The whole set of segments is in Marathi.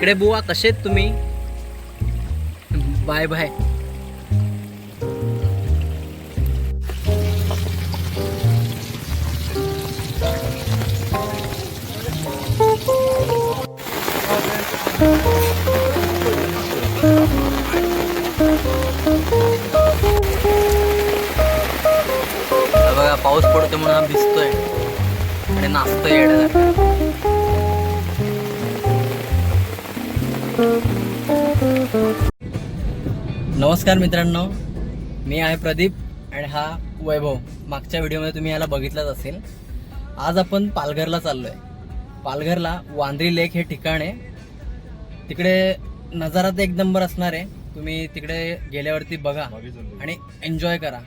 इकडे बुवा कसे आहेत तुम्ही? Bye bye. बघा पाऊस पडतो म्हणून हा भिजतोय आणि नाचतोय येण्यासारखं नमस्कार मित्रांनो मी आहे प्रदीप आणि हा वैभव. मागच्या व्हिडिओमध्ये तुम्ही याला बघितलंच असेल. आज आपण पालघरला चाललो आहे पालघरला वांद्री लेक हे ठिकाण आहे. तिकडे नजारा तर एक नंबर असणार आहे. तुम्ही तिकडे गेल्यावरती बघा आणि एन्जॉय करा.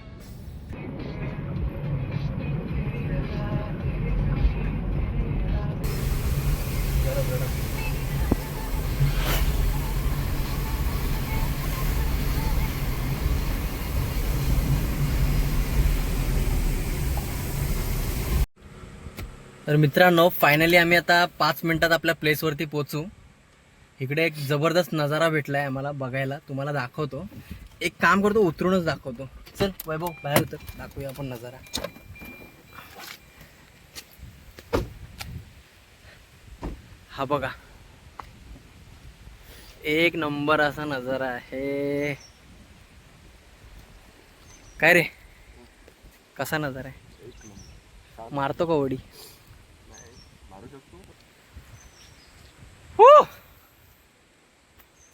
तर मित्रांनो फायनली आम्ही आता पाच मिनिटात आपल्या प्लेसवरती पोचू इकडे एक जबरदस्त नजारा भेटलाय आम्हाला बघायला. तुम्हाला दाखवतो. एक काम करतो उतरूनच दाखवतो. चल वैभव बाहेर उतर. दाखवूया आपण नजारा. हा बघा. एक नंबर असा नजारा आहे. काय रे? कसा नजारा आहे? मारतो का ओडी? हो.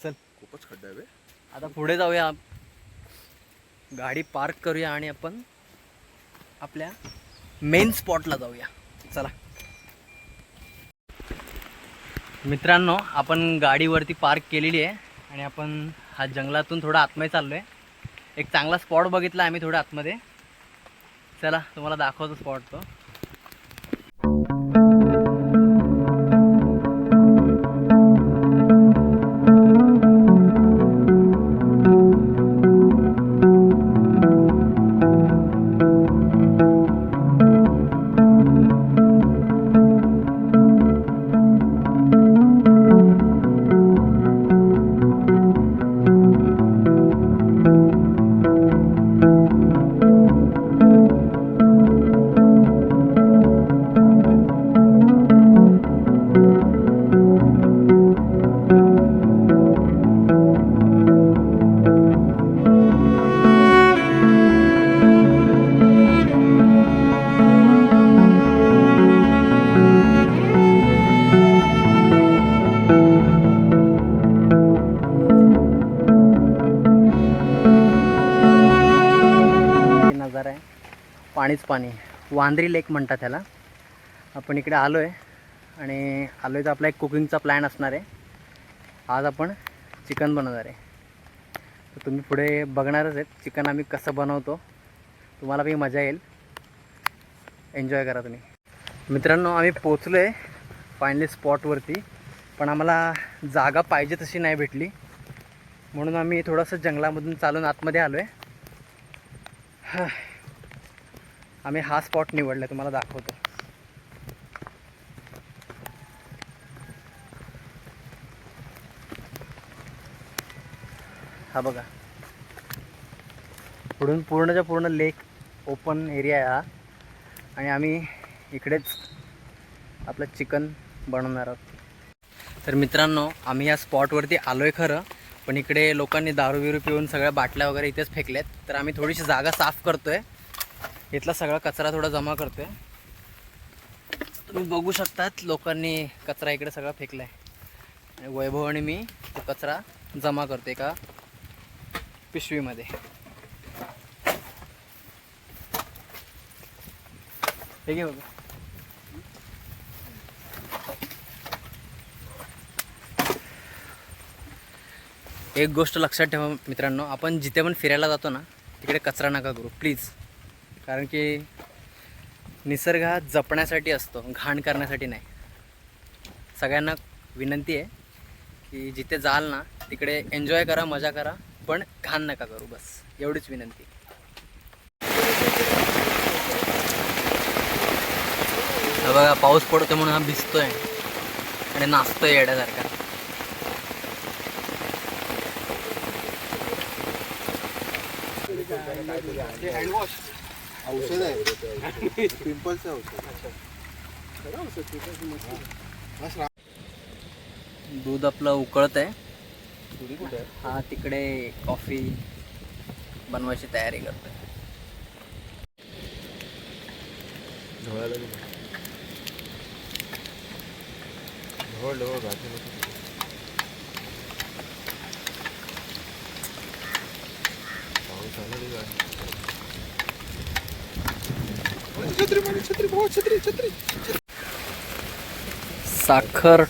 चल. खूपच खड्डा आहे बे. आता पुढे जाऊया. गाडी पार्क करूया आणि आपण आपल्या मेन स्पॉटला जाऊया. चला. मित्रांनो आपण गाडीवरती पार्क केलेली आहे आणि आपण हा जंगलातून थोडा आतमध्ये चाललो आहे एक चांगला स्पॉट बघितला आम्ही थोडा आतमध्ये. चला तुम्हाला दाखवतो स्पॉट तो. पाणी. वांद्री लेक म्हणतात त्याला आपण इकडे आलो आहे आणि आलो आहे तर आपला एक कुकिंगचा प्लॅन असणार आहे. आज आपण चिकन बनवणार आहे. तर तुम्ही पुढे बघणारच आहेत चिकन आम्ही कसं बनवतो. तुम्हाला काही मजा येईल. एन्जॉय करा तुम्ही. मित्रांनो आम्ही पोचलो आहे फायनली स्पॉटवरती पण आम्हाला जागा पाहिजे तशी नाही भेटली. म्हणून आम्ही थोडंसं जंगलामधून चालून आतमध्ये आलो आहे आम्ही हा स्पॉट निवडला तुम्हाला दाखवतो. हा बघा. पुढून पूर्णच्या पूर्ण लेक ओपन एरिया आहे हा. आणि आम्ही इकडेच आपलं चिकन बनवणार आहोत. तर मित्रांनो आम्ही या स्पॉटवरती आलो आहे खरं पण इकडे लोकांनी दारू बिरू पिऊन सगळ्या बाटल्या वगैरे इथेच फेकल्यात. तर आम्ही थोडीशी जागा साफ करतो आहे इथला सगळा कचरा थोडा जमा करतोय. तुम्ही बघू शकतात लोकांनी कचरा इकडे सगळा फेकलाय. आणि वैभव आणि मी तो कचरा जमा करते का पिशवीमध्ये. हे घे बघा एक गोष्ट लक्षात ठेवा मित्रांनो आपण जिथे पण फिरायला जातो ना तिकडे कचरा नका करू प्लीज. कारण की निसर्ग हा जपण्यासाठी असतो घाण करण्यासाठी नाही. सगळ्यांना विनंती आहे की जिथे जाल ना तिकडे एन्जॉय करा मजा करा पण घाण नका करू बस. एवढीच विनंती. बघा पाऊस पडतो म्हणून हा भिजतोय आणि नाचतोय येड्यासारखा. हँडवॉश औषध आहे. पिंपल्सचं औषध. दूध आपलं उकळत आहे. हा तिकडे कॉफी बनवायची तयारी करतोय. ढवळायला गेलं. ढवळ ढवळ घातली नको तिथे. पाऊस आला रे काय. अरे, छत्री छत्री भावा, छत्री छत्री. साखर.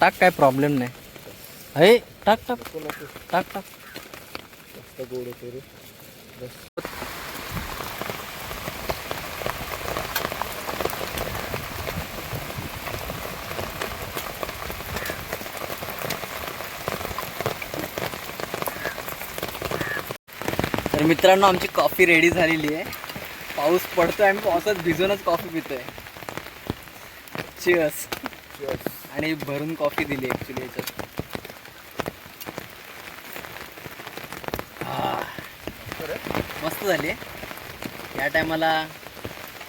टाक काय प्रॉब्लेम नाही. अरे टाक टाक. टाक टाक जास्त गोड होतो रे तर मित्रांनो आमची कॉफी रेडी झालेली आहे. पाऊस पडतोय आम्ही पावसात भिजूनच कॉफी पितोय. चिअर्स. आणि भरून कॉफी दिली ॲक्च्युली याच्यात. मस्त झाली. आहे या टायमाला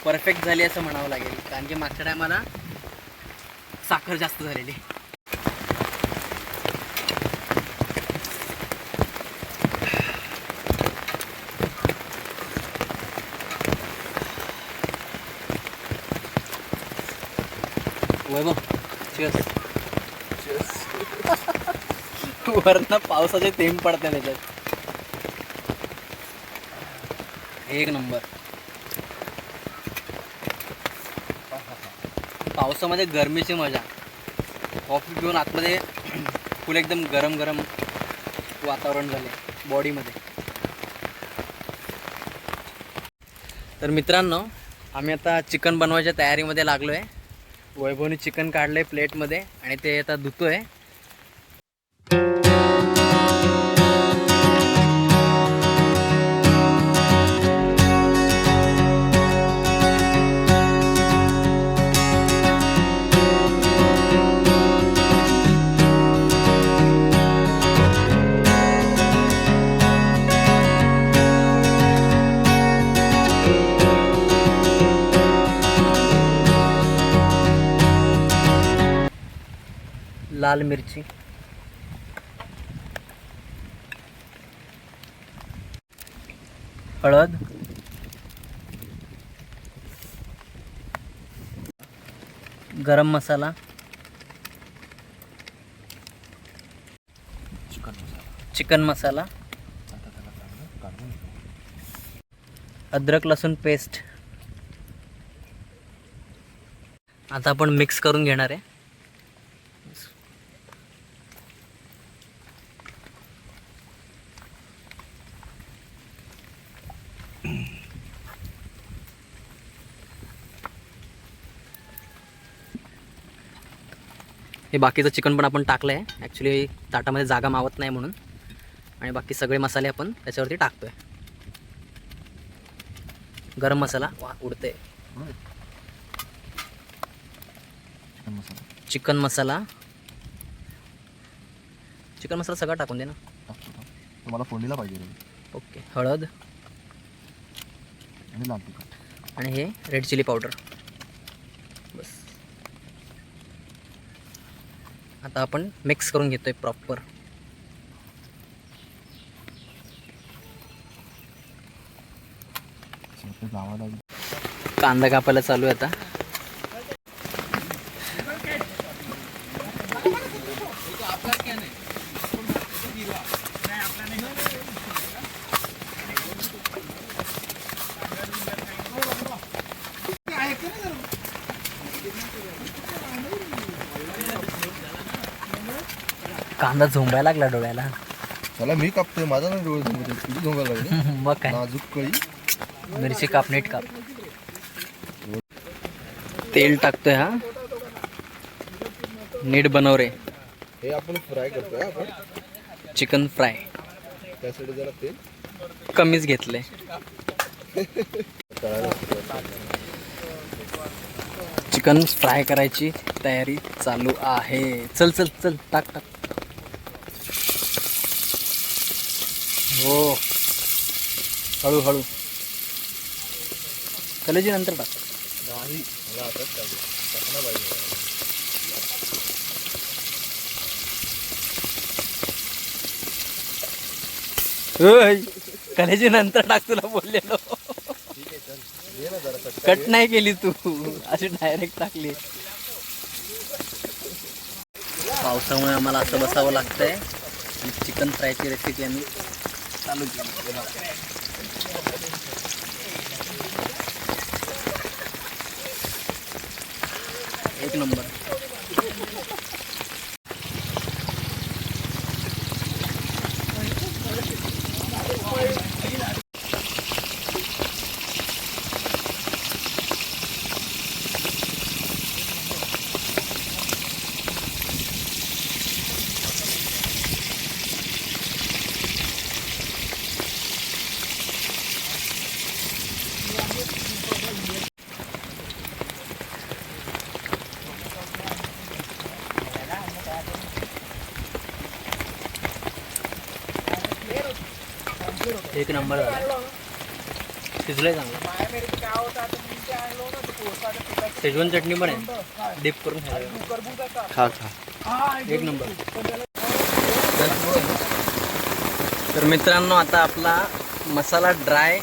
परफेक्ट झाली असं म्हणावं लागेल. कारण की मागच्या टायमाला साखर जास्त झालेली वैभव चेस चेस वरनं पावसाचे थेंब पडते त्याच्यात. एक नंबर पावसामध्ये गरमीची मजा. कॉफी पिऊन आतमध्ये फुल एकदम गरम गरम वातावरण झाले बॉडीमध्ये तर मित्रांनो आम्ही आता चिकन बनवायच्या तयारीमध्ये लागलो आहे वैभवनी चिकन काढलं आहे प्लेटमध्ये आणि ते आता धुतोय. लाल मिरची. हळद. गरम मसाला. चिकन मसाला. अद्रक लसूण पेस्ट. आता आपण मिक्स करून घेणार आहे. हे बाकीचं चिकन पण आपण टाकलं आहे ॲक्च्युली ताटामध्ये जागा मावत नाही म्हणून. आणि बाकी सगळे मसाले आपण त्याच्यावरती टाकतोय. गरम मसाला. वा उडते. चिकन मसाला. चिकन मसाला सगळा टाकून दे ना. टाकतो? तुम्हाला फोडणीला पाहिजे ओके हळद. आणि लाल तिखट. आणि हे रेड चिली पावडर बस आता आपण मिक्स करून घेतोय प्रॉपर कांदा कापायला चालू आहे आता. कांदा झोंबायला लागला डोळ्याला. चला मी कापतोय. माझा नाही डोळे तुझी झोंबायला लागली. मग काय? नाजूक कळी. मिरची काप नीट काप. तेल टाकतोय हा. नीट बनव रे. हे आपण फ्राय करतोय आपण. Chicken fry. त्यासाठी जरा तेल. कमीच सुरुवात चिकन फ्राय करायची तयारी चालू आहे. चल चल चल. टाक टाक. हो. हळू हळू कलेजी नंतर टाक. नाही मला आताच टाकू टाकला पाहिजे. कलेजी नंतर टाक तुला बोललेलो. कट नाही केली तू. अशी डायरेक्ट टाकली. पावसामुळे आम्हाला असं बसावं लागतंय. आणि चिकन फ्रायची रेसिपी आम्ही एक नंबर। एक नंबर झाला. शिजलंय चांगलं. शेजवान चटणी पण आहे. डीप करून खायला खा खा. एक नंबर. तर मित्रांनो आता आपला मसाला ड्राय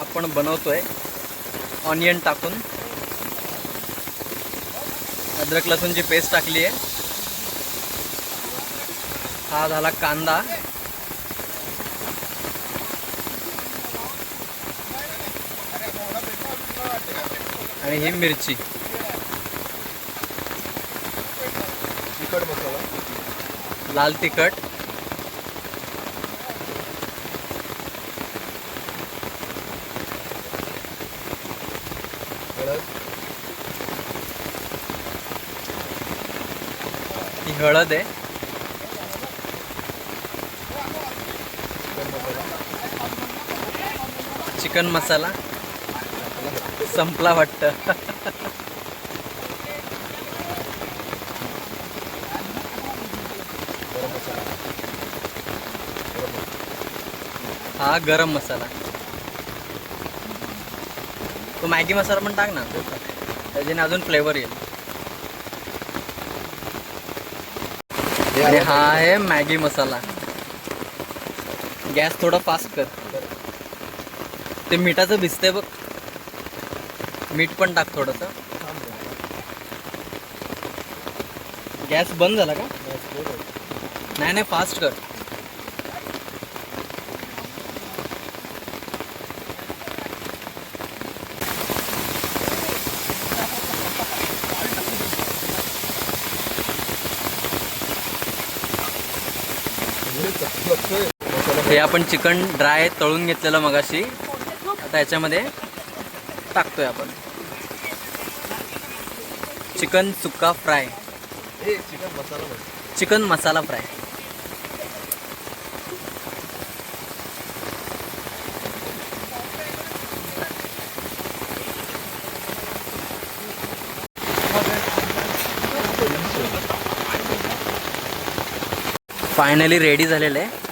आपण बनवतोय. ऑनियन टाकून. अद्रक लसूणची पेस्ट टाकली आहे हा झाला कांदा. आणि ही मिरची. तिखट मसाला. लाल तिखट. हळद. ही हळद आहे. चिकन मसाला. संपला वाटतं. हा गरम मसाला. तो मॅगी मसाला पण टाक ना. त्याच्याने अजून फ्लेवर येईल. आणि हा आहे मॅगी मसाला. गॅस थोडा फास्ट कर. ते मिठाचं भिजतंय बघ. मीठ पण टाक थोडंसं. गॅस बंद झाला का? नाही नाही फास्ट कर. हे आपण चिकन ड्राय तळून घेतलेलं मगाशी. आता याच्यामध्ये टाकतोय आपण. Chicken sukka fry. Chicken masala chicken masala fry. Finally ready झालेलं आहे.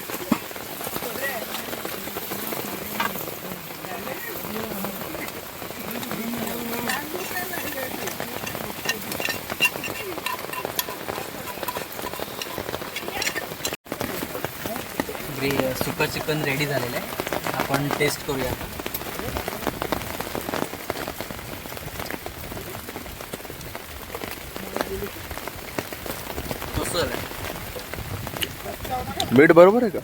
सुकं चिकन रेडी झालेलं आहे. आपण टेस्ट करूया. झालं मीठ बरोबर आहे का?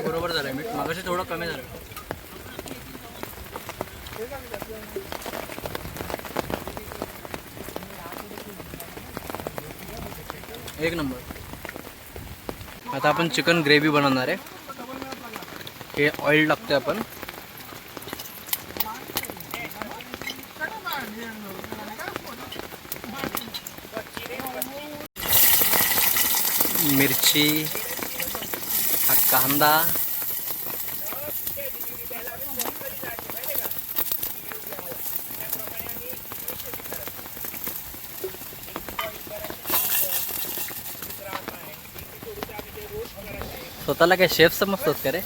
बरोबर झालं मीठ. मागाशी थोडं कमी झालं. एक नंबर. आता आपण चिकन ग्रेव्ही बनवणार आहे. हे ऑइल टाकतोय आपण. मिरची हा कांदा स्वतःला काय शेफ समजतोस का रे?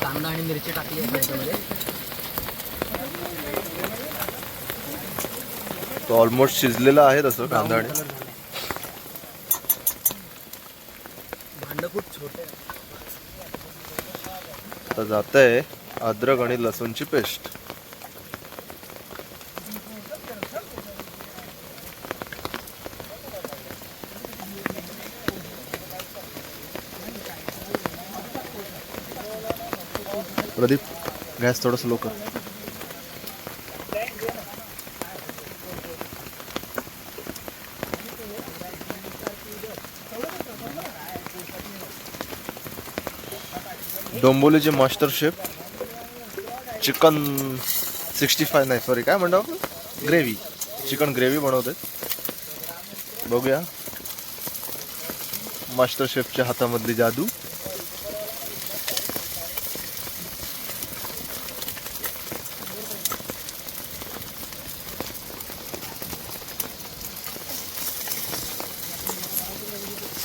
कांदा आणि मिरची टाकली तो ऑलमोस्ट शिजलेला आहे तसं कांदा आणि भांड खूप छोटे. आता जात आहे अद्रक आणि लसूणची पेस्ट. गॅस थोडस लोक. डोंबोलीचे master chef chicken sixty five नाही सॉरी काय म्हणतो आपण? ग्रेव्ही. चिकन ग्रेव्ही बनवते बघूया. मास्टर शेफच्या हातामधली जादू.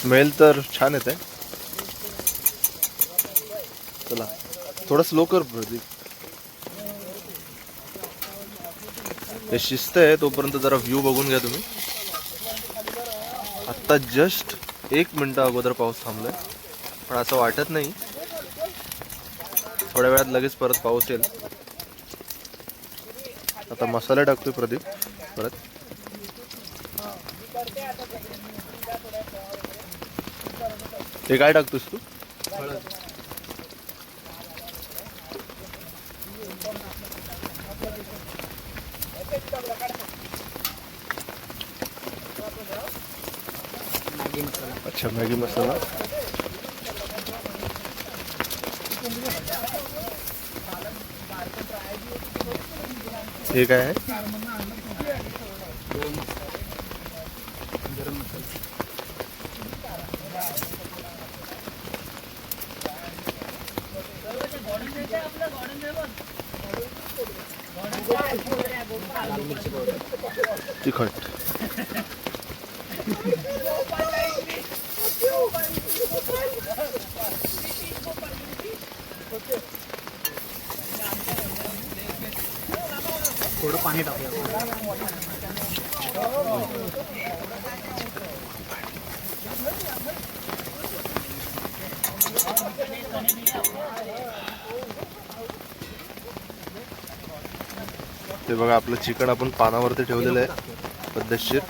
स्मेल तर छान येते चला थोडं स्लो कर प्रदीप. हे शिस्त आहे तोपर्यंत जरा व्ह्यू बघून घ्या तुम्ही. आत्ता जस्ट एक मिनटं अगोदर पाऊस थांबलाय पण असं वाटत नाही. थोड्या वेळात लगेच परत पाऊस येईल. आता मसाला टाकतोय प्रदीप परत. हे काय टाकतोस तू? अच्छा मॅगी मसाला. हे काय आहे गरम मसाला गरम मसाला लाल मिरची पावडर तिखट. थोडं पाणी टाकूया. ते बघा आपलं चिकन आपण पानावरती ठेवलेलं आहे. بالدشر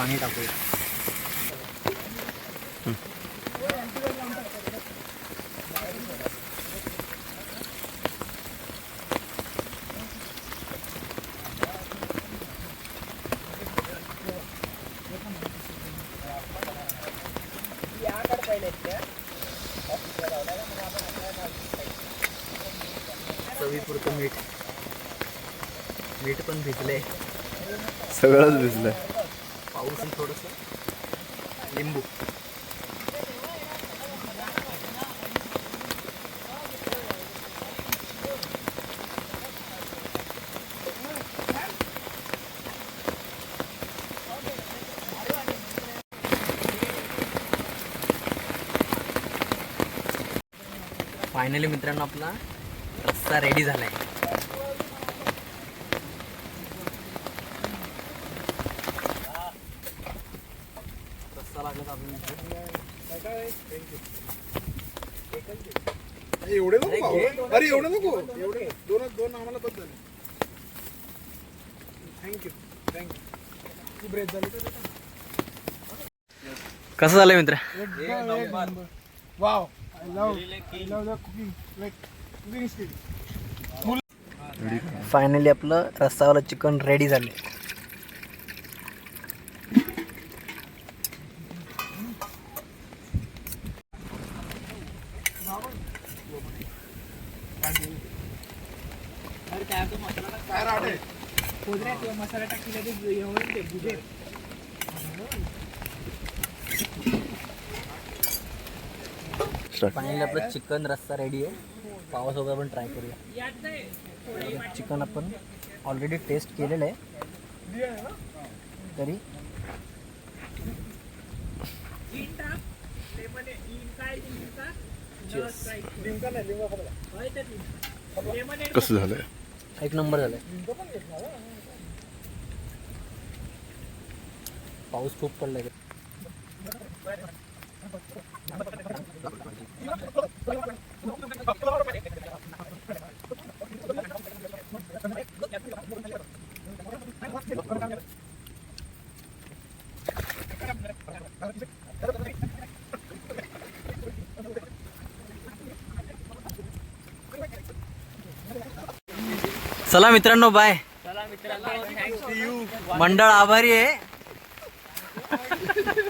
पाणी टाकूया. चवीपुरतं मीठ. मीठ पण भिजले सगळंच भिजलंय. फायनली मित्रांनो आपला रस्सा रेडी झालाय. रस्सा लागला तर अजून? एवढे नको. अरे एवढे नको. एवढे. दोन दोन आम्हाला बस झाले. थँक्यू थँक्यू ब्रेक झाली कसं झालंय मित्र? वाव फायनली आपलं रस्सावाला चिकन रेडी झाले मसाला टाकलेला स्टार्ट फायनली आपलं चिकन रस्सा रेडी आहे. पावासोबत आपण ट्राय करूया. चिकन आपण ऑलरेडी टेस्ट केलेलं आहे. तरी. कसं झालंय? एक नंबर झालाय. पाऊस खूप पडलाय. चला मित्रांनो बाय मंडळ आभारी आहे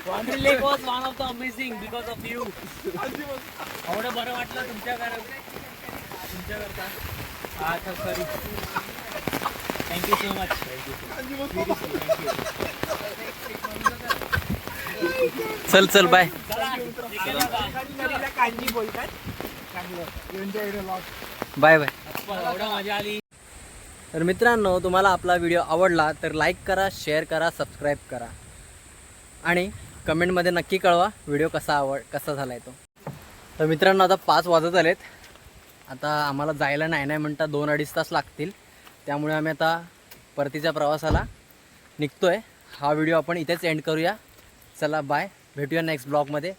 Laundry Lake was one of the amazing because of you. एवढं बरं वाटलं तुमच्या तुमच्याकरता हा तर सॉरी थँक्यू सो मच चल चल बाय बोलतात बाय बाय एवढं मजा आली. तर मित्रांनो तुम्हाला आपला व्हिडिओ आवडला तर लाईक करा शेअर करा सबस्क्राईब करा. आणि कमेंटमध्ये नक्की कळवा व्हिडिओ कसा आवड कसा झाला आहे तो. तर मित्रांनो आता पाच वाजत आलेत. आता आम्हाला जायला नाही नाही म्हणता दोन अडीच तास लागतील. त्यामुळे आम्ही आता परतीच्या प्रवासाला निघतो आहे हा व्हिडिओ आपण इथेच एंड करूया. चला बाय भेटूया नेक्स्ट ब्लॉगमध्ये